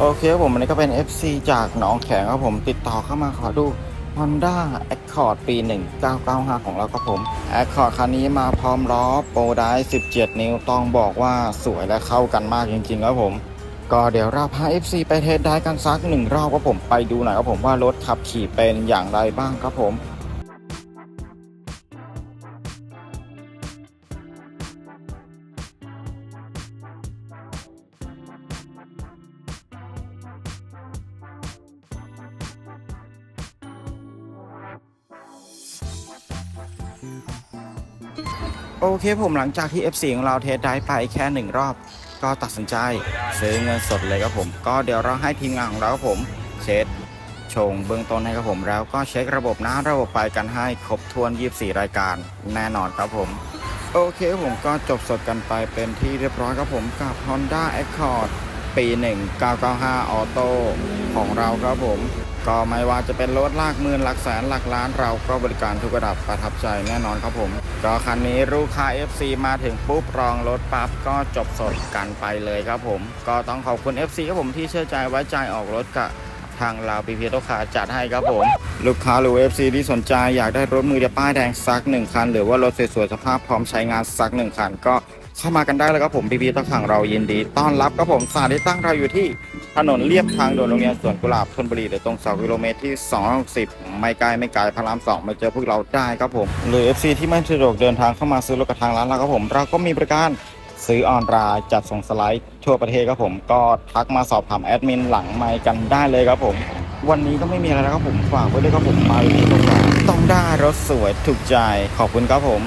โอเคครับผมอันนี้ก็เป็น FC จากหนองแขงครับผมติดต่อเข้ามาขอดู Honda Accord ปี 1995 ของเราครับผม Accord คันนี้มาพร้อมล้อโปรได17 นิ้วต้องบอกว่าสวยและเข้ากันมากจริงๆครับผม ก็เดี๋ยวเราพา FC ไปเทสได้กันสักหนึ่งรอบครับผมไปดูหน่อยครับผมว่ารถขับขี่เป็นอย่างไรบ้างครับผม โอเคผมหลังจากที่ FC ของเราเทสได้ไปแค่หนึ่งรอบ ก็ตัดสินใจซื้อเงินสดเลยครับผม ก็เดี๋ยวเราให้ทีมงานของเราครับผมเช็ดชงเบื้องต้นให้ครับผมแล้วก็เช็คระบบน้ำระบบไฟกันให้ครบถ้วน 24 รายการแน่นอนครับผมโอเคผมก็จบสดกันไปเป็นที่เรียบร้อยครับผมกับ Honda Accord ปี 1995ออโต้ของเราครับผม ก็ไม่ว่าจะเป็นรถลากหมื่นหลักแสนหลักล้านเราก็บริการทุกระดับประทับใจแน่นอนครับผม ก็คันนี้ลูกค้า FC มาถึงปุ๊บรองรถปั๊บก็จบสดกันไปเลยครับผม ก็ต้องขอบคุณ FC ครับผมที่เชื่อใจไว้ใจออกรถกับทางเราพีพีโตคาจัดให้ครับผม ลูกค้าหรือ FC ที่สนใจอยากได้รถมือเดียวป้ายแดงสักหนึ่งคัน หรือว่ารถสวยๆสภาพพร้อมใช้งานสักหนึ่งคันก็ เข้ามากันได้เลยครับผมพีพีโตขังเรายินดี ต้อนรับครับผมสถานที่ตั้งเราอยู่ที่ถนนเลียบทางด่วนโรงเรียนสวนกุหลาบธนบุรีหรือตรงเสากิโลเมตรที่260ไม่ไกลไม่ไกลพระรามสองมาเจอพวกเราได้ครับผม หรือ FC ที่ไม่สะดวกเดินทางเข้ามาซื้อรถกับทางร้านเราครับผม เราก็มีบริการซื้อออนไลน์จัดส่งสไลด์ทั่วประเทศครับผมก็ทักมาสอบถามแอดมินหลังไมค์กันได้เลยครับผม วันนี้ก็ไม่มีอะไรแล้วครับผมฝากไว้ด้วยครับผมมาวันนี้ต้องได้รถสวยถูกใจขอบคุณครับผม